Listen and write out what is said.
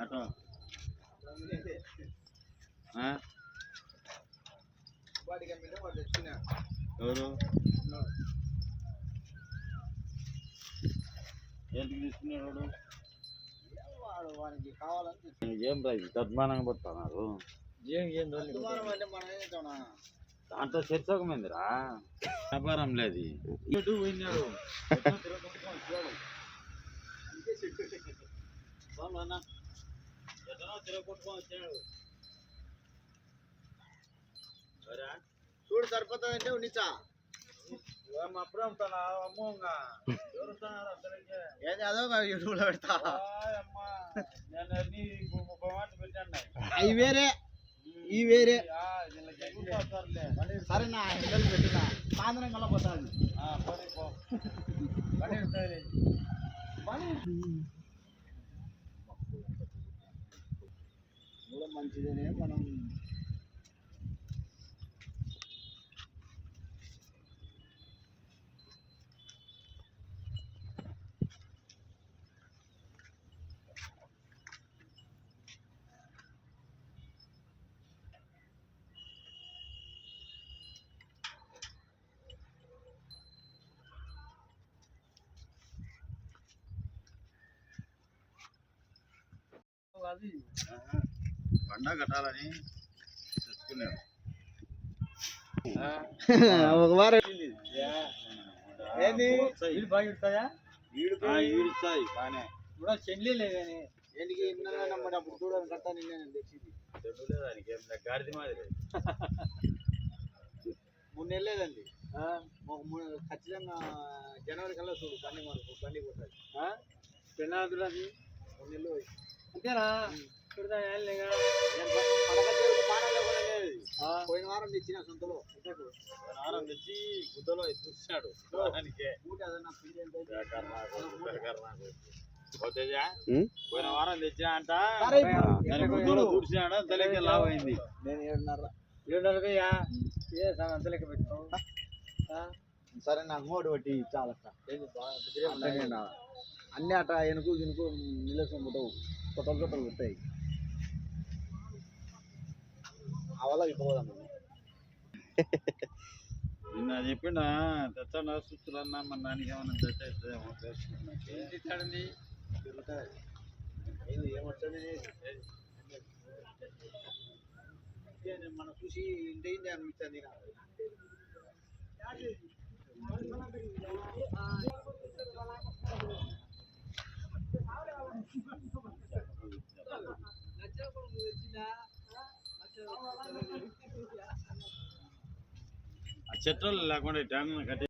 అటో? ఎవరు? ఎందుకు తీసుకున్నాడు వాడు? వానికి కావాలని ఏం తద్మానంగా పడుతున్నారు? దాంట్లో చర్చకమైందిరా వ్యాపారం లేదు పోయినాడు చూడు సరిపోతుంది అంటే ఉన్నిచ్చా? ఏం అప్పుడే ఉంటానా? అమ్మోంగా ఏది అదో యూట్యూబ్లో పెడతా. అవి వేరే. ఈ వేరే. సరే నా పెట్టినా. సాయంత్రం కల్లా పోతాది ఆ, పోనీ. మంచిదేనే మనం అది ఆహా. బండ కట్టాలని తెచ్చుకున్నాడు ఒక వారం ఏంది? వీడు బాగా ఇస్తాయా ఆ, ఈడుస్తాయి బానే ఇప్పుడు చెల్లి లేదని ఎందుకు ఇన్నర మరి అప్పుడు చూడని కడతా నిన్నే నేను తెచ్చింది. దానికి ఏం గాడిద మాదిరి మూడు నెలలు లేదండి ఒక మూడు ఖచ్చితంగా జనవరి కల్లా చూడు బండి మనకు బండి పెన్నాదులు అది? మూడు నెలలు పోయి. అంతేనా? పోయిన వారం తెచ్చిన సొంతలో వారం తెచ్చి గుద్దలో చూసాడు పోయిన వారం తెచ్చా అంట సరే గుద్దలో దూర్చినాడు తలకి లావ్ అయింది నేను ఏడున్నర ఏడున్నరకయ్యా ఏ అంత లెక్క పెట్టుకో సరే నాకు మూడు పట్టి చాలా అన్ని అట ఎనుకు ఇనుకు నిలసం పుట్టవు కొట్టలు కొట్టలు పుట్టాయి అవలా ఇవ్వదాం నిన్న చెప్పిండా తెచ్చండి సుత్తులన్నా మన దానికి ఏమన్నా తెచ్చేమో తెలుసుకున్నాకి మనం చూసి ఇంటి అనిపించింది ఆ. చెట్లు లేకుండా ట్యాంక్ కట్టి